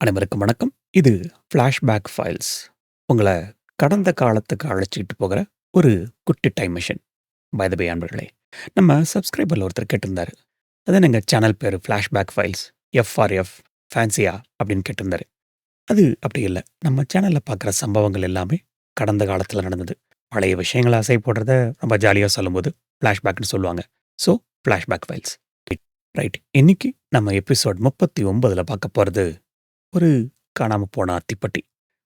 அனைவருக்கும் வணக்கம். இது ஃப்ளாஷ்பேக் ஃபைல்ஸ். உங்களை கடந்த காலத்துக்கு அழைச்சிட்டு போகிற ஒரு குட்டி டைம் மிஷின் பை த அன்பர்களே, நம்ம சப்ஸ்கிரைபரில் ஒருத்தர் கேட்டிருந்தாரு. அதான் எங்கள் சேனல் பேர் flashback files. F for F ஃபேன்சியா அப்படின்னு கேட்டிருந்தாரு. அது அப்படி இல்லை நம்ம சேனலில் பார்க்குற சம்பவங்கள் எல்லாமே கடந்த காலத்தில் நடந்தது. பழைய விஷயங்களை அசை போடுறத ரொம்ப ஜாலியாக சொல்லும்போது ஃப்ளாஷ்பேக்னு சொல்லுவாங்க. So flashback files. ரைட். இன்னைக்கு நம்ம எபிசோட் 39ல பார்க்க போகிறது ஒரு காணாமல் போன அத்திப்பட்டி.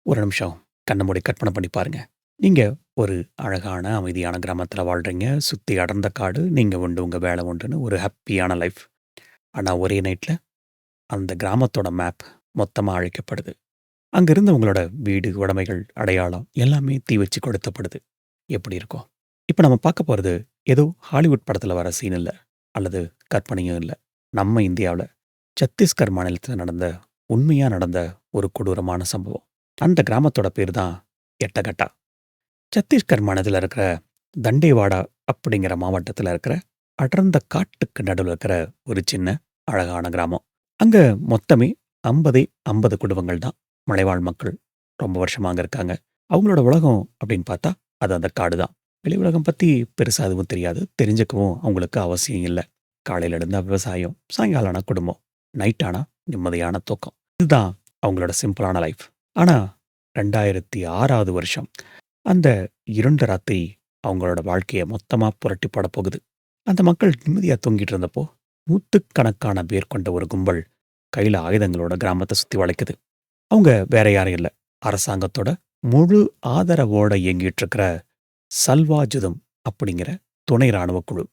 ஒரு நிமிஷம் கண்ண மூடி கற்பனை பண்ணி பாருங்கள் நீங்கள் ஒரு அழகான, அமைதியான கிராமத்தில் வாழ்கிறீங்க சுற்றி அடர்ந்த காடு. நீங்கள் உண்டு, உங்கள் வேலை உண்டுன்னு ஒரு ஹாப்பியான லைஃப். ஆனால் ஒரே நைட்டில் அந்த கிராமத்தோட மேப் மொத்தமாக அழைக்கப்படுது அங்கேருந்து உங்களோட வீடு, உடைமைகள், அடையாளம் எல்லாமே தீ வச்சு கொளுத்தப்படுது. எப்படி இருக்கும்? இப்போ நம்ம பார்க்க போகிறது ஏதோ ஹாலிவுட் படத்தில் வர சீன் இல்லை அல்லது கற்பனையும் இல்லை நம்ம இந்தியாவில் சத்தீஸ்கர் மாநிலத்தில் நடந்த உண்மையாக நடந்த ஒரு கொடூரமான சம்பவம். அந்த கிராமத்தோட பேர் தான் எட்டகட்டா. சத்தீஸ்கர் மனதில் இருக்கிற தண்டேவாடா அப்படிங்கிற மாவட்டத்தில் இருக்கிற அடர்ந்த காட்டுக்கு நடுவில் இருக்கிற ஒரு சின்ன அழகான கிராமம். அங்கே மொத்தமே 50 50 குடும்பங்கள் தான் மலைவாழ் மக்கள். ரொம்ப வருஷமாக அங்கே இருக்காங்க. அவங்களோட உலகம் அப்படின்னு பார்த்தா அது அந்த காடு தான். வெளி உலகம் பற்றி பெருசாக எதுவும் தெரியாது. தெரிஞ்சுக்கவும் அவங்களுக்கு அவசியம் இல்லை காலையில் இருந்தால் விவசாயம், சாயங்காலம் ஆனால் குடும்பம், நைட் நிம்மதியான தூக்கம். இதுதான் அவங்களோட சிம்பிளான லைஃப். ஆனால் ரெண்டாயிரத்தி ஆறாவது வருஷம் அந்த இருண்ட ராத்திரி அவங்களோட வாழ்க்கைய மொத்தமாக புரட்டி போகுது. அந்த மக்கள் நிம்மதியா தூங்கிட்டு இருந்தப்போ, நூத்துக்கணக்கான பேர் கொண்ட ஒரு கும்பல் கையில் ஆயுதங்களோட கிராமத்தை சுத்தி வளைக்குது. அவங்க வேற யாரும் இல்ல. அரசாங்கத்தோட முழு ஆதரவோட இயங்கிட்டு இருக்கிற சல்வாஜுதம் அப்படிங்கிற துணை ராணுவ குழு.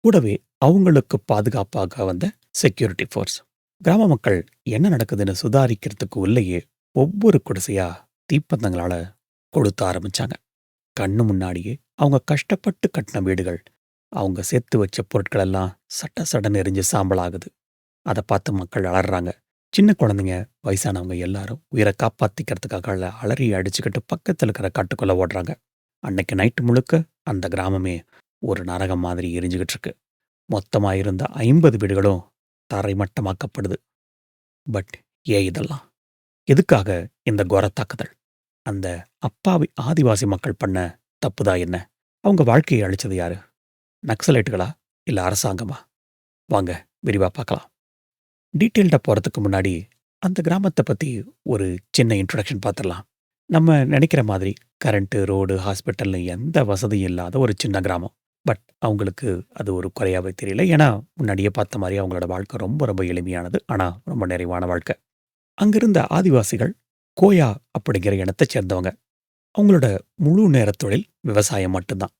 கூடவே அவங்களுக்கு பாதுகாப்பாக வந்த செக்யூரிட்டி ஃபோர்ஸ். கிராம மக்கள் என்ன நடக்குதுன்னு சுதாரிக்கிறதுக்கு உள்ளேயே ஒவ்வொரு குடிசையா தீப்பந்தங்களால கொளுத்த ஆரம்பிச்சாங்க. கண்ணு முன்னாடியே அவங்க கஷ்டப்பட்டு கட்டின வீடுகள், அவங்க சேர்த்து வச்ச பொருட்கள் எல்லாம் சட்ட சடன் எரிஞ்சு சாம்பலாகுது. அத பார்த்து மக்கள் அலறாங்க சின்ன குழந்தைங்க, வயசானவங்க எல்லாரும் உயிரை காப்பாத்திக்கிறதுக்காக அலறி அடிச்சுக்கிட்டு பக்கத்துல இருக்கிற காட்டுக்குள்ள ஓடுறாங்க. அன்னைக்கு நைட்டு முழுக்க அந்த கிராமமே ஒரு நரகம் மாதிரி எரிஞ்சுகிட்டு இருக்கு. மொத்தமா இருந்த 50 வீடுகளும் தரைமட்டமாக்கப்படுது. பட் ஏன் இதெல்லாம்? எதுக்காக இந்த கோர தாக்குதல்? அந்த அப்பாவி ஆதிவாசி மக்கள் பண்ண தப்புதா என்ன? அவங்க வாழ்க்கையை அழிச்சது யாரு? நக்சலைட்டுகளா? இல்ல அரசாங்கமா? வாங்க விரிவா பார்க்கலாம். டீட்டெயில்டாக போறதுக்கு முன்னாடி அந்த கிராமத்தை பத்தி ஒரு சின்ன இன்ட்ரடக்ஷன் பார்த்துடலாம். நம்ம நினைக்கிற மாதிரி கரண்ட், ரோடு, ஹாஸ்பிட்டல்னு எந்த வசதியும் இல்லாத ஒரு சின்ன கிராமம். பட் அவங்களுக்கு அது ஒரு குறையாவே தெரியல. ஏன்னா முன்னாடியே பார்த்த மாதிரி அவங்களோட வாழ்க்கை ரொம்ப ரொம்ப எளிமையானது. ஆனால் ரொம்ப நிறைவான வாழ்க்கை. அங்கிருந்த ஆதிவாசிகள் கோயா அப்படிங்கிற இனத்தை சேர்ந்தவங்க. அவங்களோட முழு நேர தொழில் விவசாயம் மட்டும்தான்.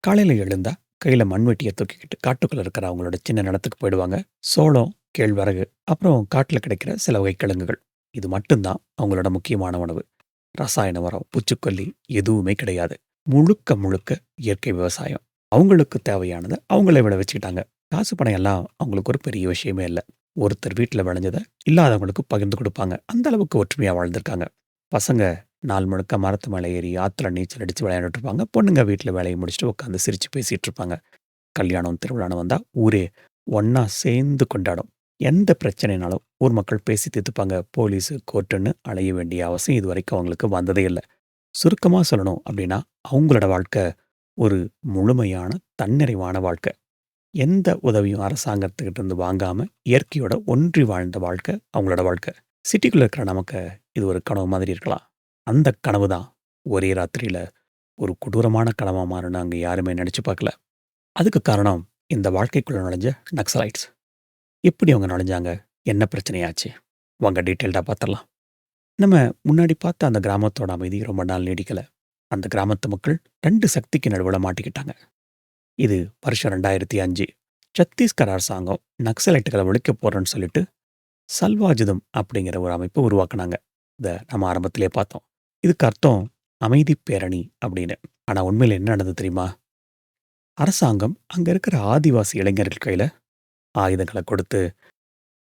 காலையில் எழுந்தா கையில் மண்வெட்டியை தூக்கிக்கிட்டு காட்டுக்குள்ளே இருக்கிற அவங்களோட சின்ன நிலத்துக்கு போயிடுவாங்க. சோளம், கேழ்வரகு, அப்புறம் காட்டில் கிடைக்கிற சில வகை கிழங்குகள். இது மட்டும்தான் அவங்களோட முக்கியமான உணவு. ரசாயன உரம், பூச்சிக்கொல்லி எதுவுமே கிடையாது. முழுக்க முழுக்க இயற்கை விவசாயம். அவங்களுக்கு தேவையானதை அவங்களே விளைவிச்சுக்கிட்டாங்க. காசு பணம் எல்லாம் அவங்களுக்கு ஒரு பெரிய விஷயமே இல்லை ஒருத்தர் வீட்டில் விளைஞ்சதை இல்லாதவங்களுக்கு பகிர்ந்து கொடுப்பாங்க. அந்த அளவுக்கு ஒற்றுமையாக வாழ்ந்திருக்காங்க. பசங்க நாள் முழுக்க மரத்து மலை ஏறி ஆற்றுல நீச்சல் அடித்து விளையாண்டுட்டு இருப்பாங்க. பொண்ணுங்க வீட்டில் வேலையை முடிச்சுட்டு உட்காந்து சிரித்து பேசிகிட்டு இருப்பாங்க. கல்யாணம், திருவிழான்னு வந்தால் ஊரே ஒன்றா சேர்ந்து கொண்டாடும். எந்த பிரச்சனைனாலும் ஊர் மக்கள் பேசி தீர்த்துப்பாங்க. போலீஸு கோர்ட்டுன்னு அலைய வேண்டிய அவசியம் இதுவரைக்கும் அவங்களுக்கு வந்ததே இல்லை சுருக்கமாக சொல்லணும் அப்படின்னா அவங்களோட வாழ்க்கை ஒரு முழுமையான தன்னிறைவான வாழ்க்கை. எந்த உதவியும் அரசாங்கத்துக்கிட்ட இருந்து வாங்காமல் இயற்கையோட ஒன்றி வாழ்ந்த வாழ்க்கை அவங்களோட வாழ்க்கை. சிட்டிக்குள்ளே இருக்கிற நமக்கு இது ஒரு கனவு மாதிரி இருக்கலாம். அந்த கனவு தான் ஒரே ராத்திரியில் ஒரு கொடூரமான கனவாக மாறுன்னு அங்கே யாருமே நினச்சி பார்க்கல. அதுக்கு காரணம் இந்த வாழ்க்கைக்குள்ளே நுழைஞ்ச நக்சலைட்ஸ். எப்படி அவங்க நுழைஞ்சாங்க? என்ன பிரச்சனையாச்சு? வாங்க டீட்டெயில்டாக பார்த்துடலாம். நம்ம முன்னாடி பார்த்த அந்த கிராமத்தோட அமைதி ரொம்ப நாள் நீடிக்கலை அந்த கிராமத்து மக்கள் ரெண்டு சக்திக்கு நடுவில் மாட்டிக்கிட்டாங்க. இது வருஷம் 2005. சத்தீஸ்கர் அரசாங்கம் நக்சலைட்டுகளை ஒழிக்க போறோம்னு சொல்லிட்டு சல்வாஜிதம் அப்படிங்கிற ஒரு அமைப்பை உருவாக்குனாங்க. இதை நம்ம ஆரம்பத்திலே பார்த்தோம். இதுக்கு அர்த்தம் அமைதி பேரணி அப்படின்னு. ஆனால் உண்மையில் என்ன நடந்தது தெரியுமா? அரசாங்கம் அங்க இருக்கிற ஆதிவாசி இளைஞர்கள் கையில ஆயுதங்களை கொடுத்து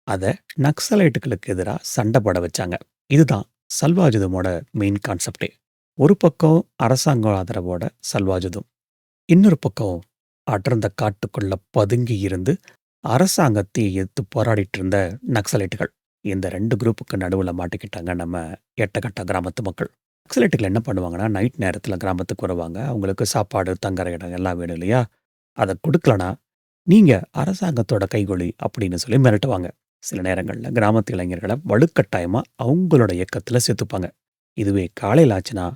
அதை நக்சலைட்டுகளுக்கு எதிராக சண்டை போட வச்சாங்க. இதுதான் சல்வாஜிதமோட மெயின் கான்செப்டே. ஒரு பக்கம் அரசாங்க ஆதரவோட சல்வாஜுதம். இன்னொரு பக்கம் அடர்ந்த காட்டுக்குள்ள பதுங்கி இருந்து அரசாங்கத்தை எதிர்த்து போராடிட்டு இருந்த நக்சலைட்டுகள். இந்த ரெண்டு குரூப்புக்கு நடுவுல மாட்டிக்கிட்டாங்க நம்ம எட்டகட்ட கிராமத்து மக்கள். நக்சலைட்டுகள் என்ன பண்ணுவாங்கன்னா, நைட் நேரத்தில் கிராமத்துக்கு வருவாங்க. அவங்களுக்கு சாப்பாடு, தங்குற இடம் எல்லாம் வேணும் இல்லையா? அத கொடுக்கலனா நீங்க அரசாங்கத்தோட கைகொலி அப்படின்னு சொல்லி மிரட்டுவாங்க. சில நேரங்கள்ல கிராமத்து இளைஞர்கள வலுக்கட்டாயமா அவங்களோட இயக்கத்துல சேர்த்துப்பாங்க. இதுவே காலையில ஆச்சுன்னா,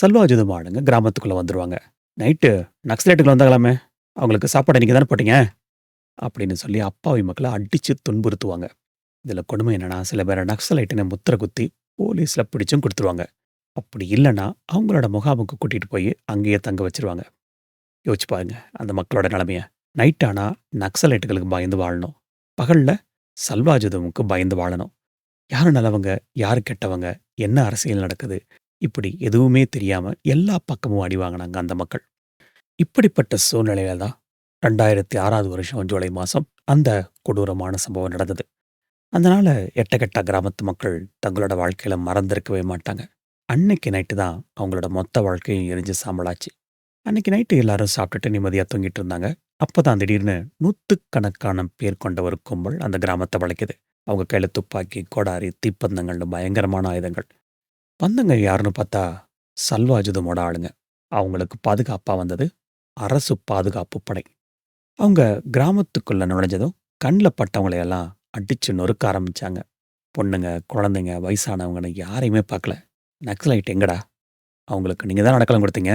சல்வாஜுதம் ஆளுங்க கிராமத்துக்குள்ளே வந்துருவாங்க. "நைட்டு நக்சலைட்டுகள் வந்தாங்களாமே, அவங்களுக்கு சாப்பாடு நீங்கள் தானே போட்டீங்க?" அப்படின்னு சொல்லி அப்பாவி மக்களை அடித்து துன்புறுத்துவாங்க. இதில் கொடுமை என்னன்னா, சில பேரை நக்சலைட்டுன்னு முத்திர குத்தி போலீஸில் பிடிச்சும் கொடுத்துருவாங்க அப்படி இல்லைன்னா அவங்களோட முகாமுக்கு கூட்டிகிட்டு போய் அங்கேயே தங்க வச்சுருவாங்க. யோசிச்சு பாருங்க, அந்த மக்களோட நிலைமைய. நைட் ஆனால் நக்சலைட்டுகளுக்கு பயந்து வாழணும். பகலில் சல்வாஜுதமுக்கு பயந்து வாழணும். யாரு நல்லவங்க, யார் கெட்டவங்க, என்ன அரசியல் நடக்குது, இப்படி எதுவுமே தெரியாமல் எல்லா பக்கமும் அடி வாங்கினாங்க அந்த மக்கள். இப்படிப்பட்ட சூழ்நிலையில தான் 2006வது வருஷம் ஜூலை மாதம் அந்த கொடூரமான சம்பவம் நடந்தது. அதனால் நாள கிராமத்து மக்கள் தங்களோட வாழ்க்கையில மறந்திருக்கவே மாட்டாங்க. அன்னைக்கு நைட்டு தான் அவங்களோட மொத்த வாழ்க்கையும் எரிஞ்சு சாம்பலாச்சு. அன்னைக்கு நைட்டு எல்லாரும் சாப்பிட்டுட்டு நிம்மதியாக தூங்கிட்டு இருந்தாங்க. அப்பதான் திடீர்னு நூற்றுக்கணக்கான பேர் கொண்ட ஒரு கும்பல் அந்த கிராமத்தை வளைக்குது. அவங்க கையில் துப்பாக்கி, கோடாரி, தீப்பந்தங்கள்னு பயங்கரமான ஆயுதங்கள். வந்தங்க யாருன்னு பார்த்தா, சல்வாஜுதமோட ஆளுங்க. அவங்களுக்கு பாதுகாப்பாக வந்தது அரசு பாதுகாப்பு படை. அவங்க கிராமத்துக்குள்ள நுழைஞ்சதும், கண்ணில் பட்டவங்களையெல்லாம் அடித்து அடிச்சு நொறுக்க ஆரம்பிச்சாங்க. பொண்ணுங்க, குழந்தைங்க, வயசானவங்கன்னு யாரையுமே பார்க்கல. "நக்சலைட் எங்கடா? அவங்களுக்கு நீங்கள் தான் அடைக்கலம் கொடுத்தீங்க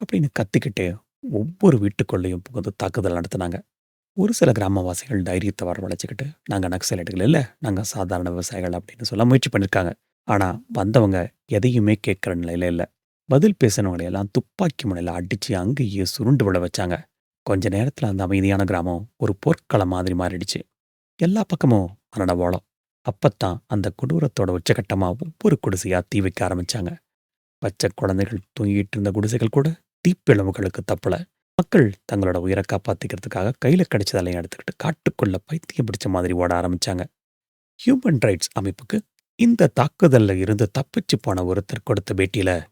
அப்படின்னு கத்திக்கிட்டு ஒவ்வொரு வீட்டுக்குள்ளேயும் புகுந்து தாக்குதல் நடத்தினாங்க ஒரு சில கிராமவாசிகள் தைரியத்தை வரவழைச்சிக்கிட்டு நாங்கள் நக்சலைட்டுகள் இல்லை நாங்கள் சாதாரண விவசாயிகள்" அப்படின்னு சொல்ல முயற்சி பண்ணியிருக்காங்க. ஆனால் வந்தவங்க எதையுமே கேட்குற நிலையில இல்லை பதில் பேசினவங்கள எல்லாம் துப்பாக்கி முனையில் அடித்து அங்கேயே சுருண்டு விழ வச்சாங்க. கொஞ்ச நேரத்தில் அந்த அமைதியான கிராமம் ஒரு போர்க்களம் மாதிரி மாறிடுச்சு. எல்லா பக்கமும் ரணவோலம். அப்பத்தான் அந்த கொடூரத்தோட உச்சகட்டமாக ஒவ்வொரு குடிசையாக தீ வைக்க ஆரம்பித்தாங்க பச்சை குழந்தைகள் தூங்கிட்டு இருந்த குடிசைகள் கூட தீப்பிழம்புகளுக்கு தப்பல. மக்கள் தங்களோட உயிரை காப்பாற்றிக்கிறதுக்காக கையில் கிடைச்சதெல்லாம் எடுத்துக்கிட்டு காட்டுக்குள்ள பைத்தியம் பிடிச்ச மாதிரி ஓட ஆரம்பித்தாங்க ஹியூமன் ரைட்ஸ் அமைப்புக்கு இந்த தாக்குதல்ல இருந்து தப்பிச்சு போன ஒருத்தர் கொடுத்த பேட்டியில,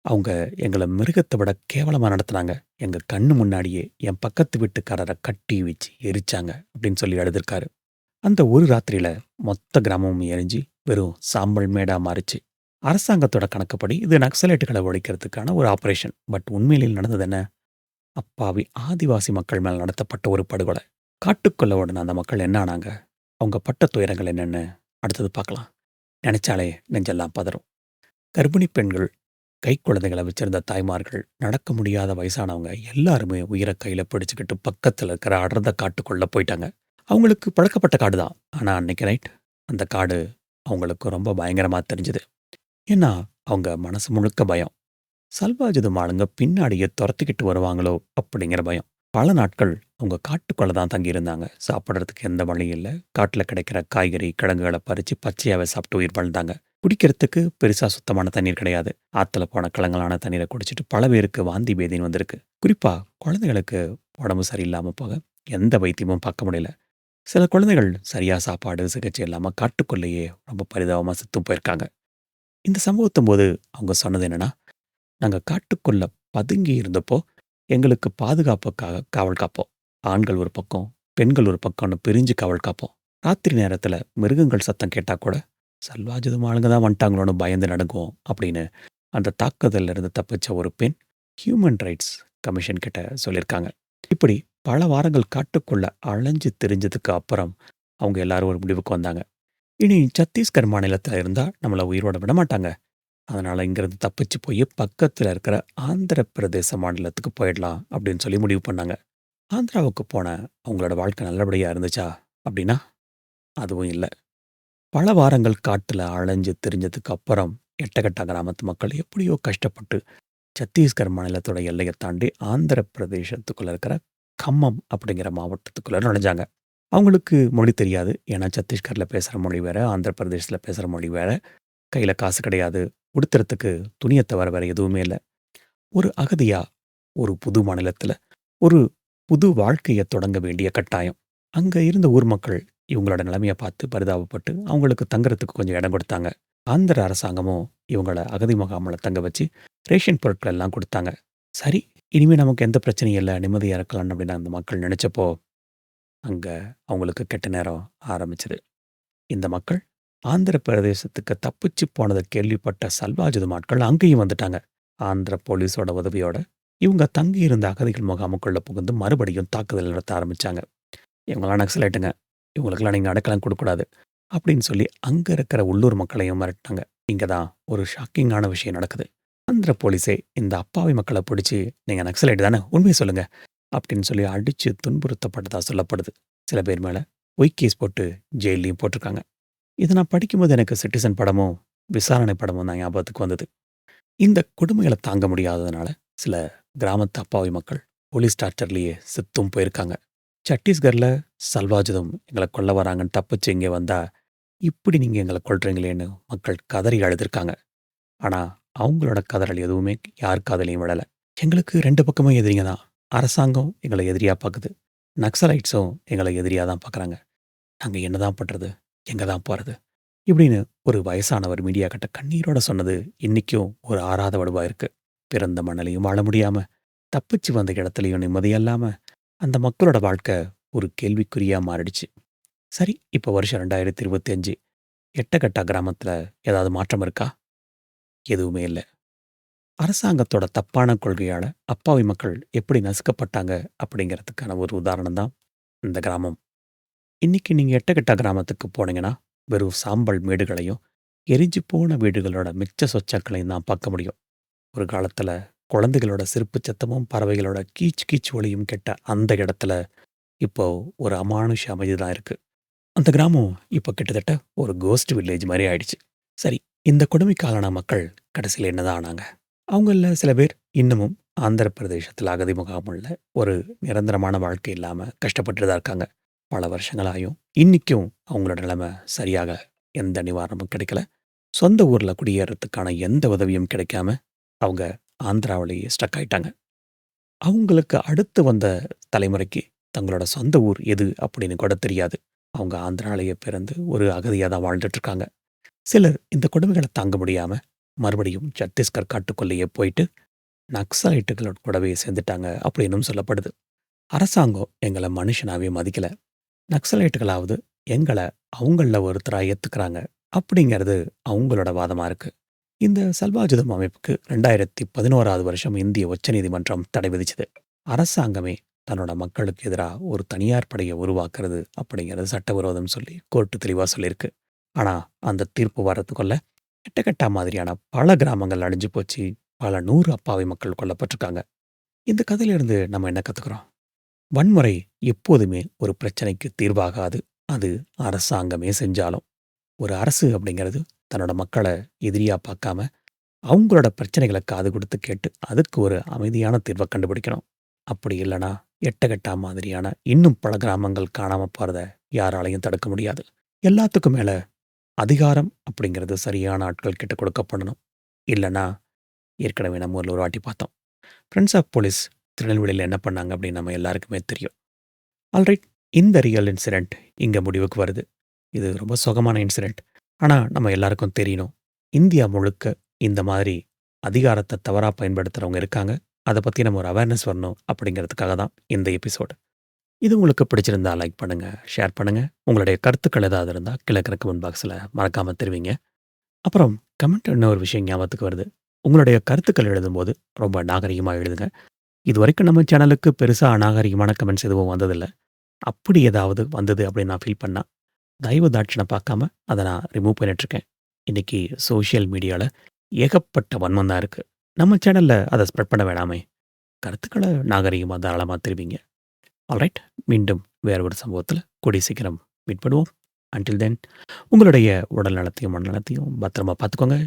"அவங்க எங்களை மிருகத்தை விட கேவலமா நடத்துனாங்க. எங்க கண்ணு முன்னாடியே என் பக்கத்து வீட்டுக்காரரை கட்டி வச்சு எரிச்சாங்க" அப்படின்னு சொல்லி எழுதிருக்காரு அந்த ஒரு ராத்திரியில மொத்த கிராமமும் எரிஞ்சு வெறும் சாம்பல் மேடா மாறிச்சு. அரசாங்கத்தோட கணக்குப்படி இது நக்சலைட்டுகளை ஒழிக்கிறதுக்கான ஒரு ஆப்ரேஷன் பட் உண்மையிலேயே நடந்தது என்ன? அப்பாவி ஆதிவாசி மக்கள் மேல நடத்தப்பட்ட ஒரு படுகொலை. காட்டுக்குள்ள உடனே அந்த மக்கள் என்ன ஆனாங்க? அவங்க பட்ட துயரங்கள் என்னென்னு அடுத்தது பார்க்கலாம். நினைச்சாலே நெஞ்செல்லாம் பதறும். கர்ப்பிணி பெண்கள், கை குழந்தைகளை வச்சிருந்த தாய்மார்கள், நடக்க முடியாத வயசானவங்க எல்லாருமே உயிரை கையில் பிடிச்சிக்கிட்டு பக்கத்தில் இருக்கிற அடர்ந்த காட்டுக்குள்ளே போயிட்டாங்க. அவங்களுக்கு பழக்கப்பட்ட காடு தான். ஆனால் அன்னைக்கு நைட் அந்த காடு அவங்களுக்கு ரொம்ப பயங்கரமாக தெரிஞ்சுது ஏன்னா, அவங்க மனசு முழுக்க பயம். சல்வாஜுதும் ஆளுங்க பின்னாடியே துரத்திக்கிட்டு வருவாங்களோ அப்படிங்கிற பயம். பல நாட்கள் அவங்க காட்டுக்குள்ள தான் தங்கியிருந்தாங்க. சாப்பிட்றதுக்கு எந்த வழியும் இல்லை காட்டுல கிடைக்கிற காய்கறி, கிழங்குகளை பறிச்சு பச்சையாகவே சாப்பிட்டு உயிர் வாழ்ந்தாங்க. குடிக்கிறதுக்கு பெருசாக சுத்தமான தண்ணீர் கிடையாது. ஆற்றுல போன கிழங்கலான தண்ணீரை குடிச்சிட்டு பல பேருக்கு வாந்தி பேதின்னு வந்திருக்கு. குறிப்பா குழந்தைகளுக்கு உடம்பு சரியில்லாமல் போக எந்த வைத்தியமும் பார்க்க முடியல. சில குழந்தைகள் சரியா சாப்பாடு, சிகிச்சை இல்லாமல் காட்டுக்குள்ளேயே ரொம்ப பரிதாபமா செத்தும் போயிருக்காங்க. இந்த சம்பவத்தின் போது அவங்க சொன்னது என்னன்னா, "நாங்க காட்டுக்குள்ள பதுங்கி இருந்தப்போ, எங்களுக்கு பாதுகாப்புக்காக காவல் காப்போம். ஆண்கள் ஒரு பக்கம், பெண்கள் ஒரு பக்கம்னு பிரிஞ்சு காவல் காப்போம். ராத்திரி நேரத்தில் மிருகங்கள் சத்தம் கேட்டால் கூட, சல்வாஜுதும் ஆளுங்க தான் வந்துட்டாங்களோன்னு பயந்து நடுங்குவோம்" அப்படின்னு அந்த தாக்குதலில் இருந்து தப்பிச்ச ஒரு பெண் ஹியூமன் ரைட்ஸ் கமிஷன் கிட்ட சொல்லியிருக்காங்க. இப்படி பல வாரங்கள் காட்டுக்குள்ள அலைஞ்சு தெரிஞ்சதுக்கு அப்புறம் அவங்க எல்லாரும் ஒரு முடிவுக்கு வந்தாங்க. இனி சத்தீஸ்கர் மாநிலத்தில் இருந்தால் நம்மளை உயிரோட விட மாட்டாங்க அதனால் இங்கேருந்து தப்பிச்சு போய் பக்கத்தில் இருக்கிற ஆந்திர பிரதேச மாநிலத்துக்கு போயிடலாம் அப்படின்னு சொல்லி முடிவு பண்ணாங்க. ஆந்திராவுக்கு போன அவங்களோட வாழ்க்கை நல்லபடியாக இருந்துச்சா? அப்படின்னா, அதுவும் இல்லை பல வாரங்கள் காட்டில் அலைஞ்சு தெரிஞ்சதுக்கு அப்புறம் எட்டகட்டா கிராமத்து மக்கள் எப்படியோ கஷ்டப்பட்டு சத்தீஸ்கர் மாநிலத்தோட எல்லையை தாண்டி ஆந்திர பிரதேசத்துக்குள்ளே இருக்கிற கம்மம் அப்படிங்கிற மாவட்டத்துக்குள்ளே நுழைஞ்சாங்க. அவங்களுக்கு மொழி தெரியாது. ஏன்னா சத்தீஸ்கரில் பேசுகிற மொழி வேறு ஆந்திர பிரதேசத்தில் பேசுகிற மொழி வேறு கையில் காசு கிடையாது. உடுத்துறதுக்கு துணியை தவிர வேறு எதுவுமே இல்லை ஒரு அகதியா ஒரு புது மாநிலத்தில் ஒரு புது வாழ்க்கையை தொடங்க வேண்டிய கட்டாயம். அங்கே இருந்த ஊர் மக்கள் இவங்களோட நிலைமையை பார்த்து பரிதாபப்பட்டு அவங்களுக்கு தங்குறதுக்கு கொஞ்சம் இடம் கொடுத்தாங்க. ஆந்திர அரசாங்கமும் இவங்கள அகதி முகாமில் தங்க வச்சு ரேஷன் பொருட்கள் எல்லாம் கொடுத்தாங்க சரி, இனிமே நமக்கு எந்த பிரச்சனையும் இல்லை நிம்மதியாக இருக்கலாம் அப்படின்னு அந்த மக்கள் நினைச்சப்போ, அங்கே அவங்களுக்கு கெட்ட நேரம் ஆரம்பிச்சது. இந்த மக்கள் ஆந்திர பிரதேசத்துக்கு தப்பிச்சு போனதை கேள்விப்பட்ட சல்வாஜிதம் மாட்கள் அங்கேயும் வந்துட்டாங்க. ஆந்திர போலீஸோட உதவியோட, இவங்க தங்கியிருந்த அகதிகள் முகாமுக்குள்ள புகுந்து மறுபடியும் தாக்குதல் நடத்த ஆரம்பிச்சாங்க. இவங்களாம் நக்சலைட்டுங்க. இவங்களுக்கெல்லாம் நீங்கள் அடைக்கலம் கொடுக்கூடாது அப்படின்னு சொல்லி அங்கே இருக்கிற உள்ளூர் மக்களையும் மிரட்டினாங்க இங்கே தான் ஒரு ஷாக்கிங்கான விஷயம் நடக்குது. ஆந்திர போலீஸே இந்த அப்பாவி மக்களை பிடிச்சி நீங்கள் நக்சலைட் தானே? உண்மையை சொல்லுங்க." அப்படின்னு சொல்லி அடிச்சு துன்புறுத்தப்பட்டதா சொல்லப்படுது. சில பேர் மேலே பொய் கேஸ் போட்டு ஜெயிலையும் போட்டிருக்காங்க. இதை நான் படிக்கும்போது எனக்கு சிட்டிசன் படமும், விசாரணை படமும் தான் ஞாபகத்துக்கு வந்தது. இந்த கொடுமைகளை தாங்க முடியாததுனால, சில கிராமத்து அப்பாவி மக்கள் போலீஸ் டார்ச்சர்லேயே செத்தும் போயிருக்காங்க. சட்டீஸ்கர்ல சல்வாஜிதம் எங்களை கொல்ல வராங்கன்னு தப்பிச்சு இங்கே வந்தா, இப்படி நீங்கள் எங்களை கொள்றீங்களேன்னு மக்கள் கதறி அழுதுருக்காங்க. ஆனால் அவங்களோட கதறல் எதுவுமே யார் காதலையும் விழலை எங்களுக்கு ரெண்டு பக்கமும் எதிரிங்க தான். அரசாங்கம் எங்களை எதிரியா பார்க்குது நக்சலைட்ஸும் எங்களை எதிரியாக தான் பாக்குறாங்க. என்ன என்னதான் பண்றது? எங்கே தான் போகிறது இப்படின்னு ஒரு வயசானவர் மீடியா கிட்ட கண்ணீரோட சொன்னது இன்றைக்கும் ஒரு ஆறாத வடுவாக இருக்கு. பிறந்த மணலையும் வாழ முடியாமல் தப்பிச்சு வந்த இடத்துலையும் நிம்மதியில்லாமல் அந்த மக்களோட வாழ்க்கை ஒரு கேள்விக்குறியாக மாறிடுச்சு. சரி, இப்போ வருஷம் 2025 எட்டகட்டா கிராமத்தில் ஏதாவது மாற்றம் இருக்கா? எதுவுமே இல்லை அரசாங்கத்தோட தப்பான கொள்கையால் அப்பாவி மக்கள் எப்படி நசுக்கப்பட்டாங்க அப்படிங்கிறதுக்கான ஒரு உதாரணம் தான் இந்த கிராமம். இன்னைக்கு நீங்க எட்டகட்டா கிராமத்துக்கு போனீங்கன்னா, வெறும் சாம்பல் மேடுகளையும், எரிஞ்சு போன வீடுகளோட மிச்ச சொச்சாக்களையும் தான் பார்க்க முடியும். ஒரு காலத்துல குழந்தைகளோட சிரிப்பு சத்தமும், பறவைகளோட கீச் கீச் ஒலியும் கேட்ட அந்த இடத்துல, இப்போ ஒரு அமானுஷ அமைதி தான் இருக்கு. அந்த கிராமம் இப்போ கிட்டத்தட்ட ஒரு கோஸ்ட் வில்லேஜ் மாரி ஆயிடுச்சு. சரி, இந்த கொடுமைக்கு ஆளான மக்கள் கடைசியில என்னதான் ஆனாங்க? அவங்கள்ல சில பேர் இன்னமும் ஆந்திர பிரதேசத்துல அகதி முகாமுள்ள ஒரு நிரந்தரமான வாழ்க்கை இல்லாம கஷ்டப்பட்டுட்டு தான் இருக்காங்க. பல வருஷங்களாயும் இன்றைக்கும் அவங்களோட நிலைமை சரியாக எந்த நிவாரணமும் கிடைக்கல. சொந்த ஊர்ல குடியேறத்துக்கான எந்த உதவியும் கிடைக்காம, அவங்க ஆந்திராவிலேயே ஸ்டக் ஆயிட்டாங்க. அவங்களுக்கு அடுத்து வந்த தலைமுறைக்கு தங்களோட சொந்த ஊர் எது அப்படின்னு கூட தெரியாது. அவங்க ஆந்திராலயே பிறந்து ஒரு அகதியா தான் வாழ்ந்துட்டு இருக்காங்க. சிலர் இந்த கொடுமைகளை தாங்க முடியாம, மறுபடியும் சத்தீஸ்கர் காட்டுக்குள்ளேயே போயிட்டு, நக்சலைட்டுகளோட கூடவே சேர்ந்துட்டாங்க அப்படின்னும் சொல்லப்படுது. அரசாங்கம் எங்களை மனுஷனாவே மதிக்கல. நக்சலைட்டுகளாவது எங்களை அவங்களில் ஒருத்தராக ஏத்துக்கிறாங்க அப்படிங்கிறது அவங்களோட வாதமாக இருக்கு. இந்த சல்வாஜுதம் அமைப்புக்கு 2011ஆவது வருஷம் இந்திய உச்சநீதிமன்றம் தடை விதிச்சது. அரசாங்கமே தன்னோட மக்களுக்கு எதிராக ஒரு தனியார் படையை உருவாக்குறது அப்படிங்கிறது சட்டவிரோதம் சொல்லி கோர்ட்டு தெளிவாக சொல்லியிருக்கு. ஆனால் அந்த தீர்ப்பு வர்றதுக்குள்ள எட்டகட்டா மாதிரியான பல கிராமங்கள் அழிஞ்சு போச்சு. பல நூறு அப்பாவி மக்கள் கொல்லப்பட்டிருக்காங்க. இந்த கதையிலிருந்து நம்ம என்ன கற்றுக்குறோம் வன்முறை எப்போதுமே ஒரு பிரச்சனைக்கு தீர்வாகாது. அது அரசாங்கமே செஞ்சாலும். ஒரு அரசு அப்படிங்கிறது தன்னோட மக்கள எதிரியா பார்க்காம, அவங்களோட பிரச்சனைகளை காது கொடுத்து கேட்டு, அதுக்கு ஒரு அமைதியான தீர்வை கண்டுபிடிக்கணும். அப்படி இல்லனா, எட்டகட்டா மாதிரியான இன்னும் பல கிராமங்கள் காணாம போறத யாராலையும் தடுக்க முடியாது. எல்லாத்துக்கும் மேல அதிகாரம் அப்படிங்கிறது சரியான ஆட்கள் கிட்ட கொடுக்கப்படணும். இல்லைனா ஏற்கனவே நம்ம ஒரு வாட்டி பார்த்தோம். ஃப்ரெண்ட்ஸ் ஆஃப் போலீஸ் திருநெல்வேலியில் என்ன பண்ணாங்க அப்படின்னு நம்ம எல்லாருக்குமே தெரியும். ஆல்ரைட் இந்த ரியல் இன்சிடெண்ட் இங்கே முடிவுக்கு வருது. இது ரொம்ப சோகமான இன்சிடென்ட். ஆனால் நம்ம எல்லாருக்கும் தெரியணும். இந்தியா முழுக்க இந்த மாதிரி அதிகாரத்தை தவறாக பயன்படுத்துகிறவங்க இருக்காங்க. அதை பற்றி நம்ம ஒரு அவேர்னஸ் வரணும் அப்படிங்கிறதுக்காக தான் இந்த எபிசோட். இது உங்களுக்கு பிடிச்சிருந்தா லைக் பண்ணுங்கள் ஷேர் பண்ணுங்கள் உங்களுடைய கருத்துக்கள் ஏதாவது இருந்தால் கீழ கமெண்ட் பாக்ஸில் மறக்காமல் தெரிவிங்க. அப்புறம் கமெண்ட் என்ன ஒரு விஷயம் ஞாபகத்துக்கு வருது. உங்களுடைய கருத்துக்கள் எழுதும்போது ரொம்ப நாகரிகமாக எழுதுங்க. இதுவரைக்கும் நம்ம சேனலுக்கு பெருசாக அநாகரிகமான கமெண்ட்ஸ் எதுவும் வந்ததில்லை அப்படி ஏதாவது வந்தது அப்படின்னு நான் ஃபீல் பண்ணால் தயவு தாட்சணை பார்க்காம அதை நான் ரிமூவ் பண்ணிட்டுருக்கேன். இன்னைக்கு சோஷியல் மீடியாவில் ஏகப்பட்ட வன்மம் தான் இருக்குது நம்ம சேனலில் அதை ஸ்ப்ரெட் பண்ண வேணாமே. கருத்துக்களை நாகரிகமாக தாராளமாக தெரிவிங்க. ஆல்ரைட் மீண்டும் வேறு ஒரு சம்பவத்தில் கூடிய சீக்கிரம் மீட் பண்ணுவோம். அன்டில் தென் உங்களுடைய உடல் நலத்தையும், மன நலத்தையும் பத்திரமா பார்த்துக்கோங்க.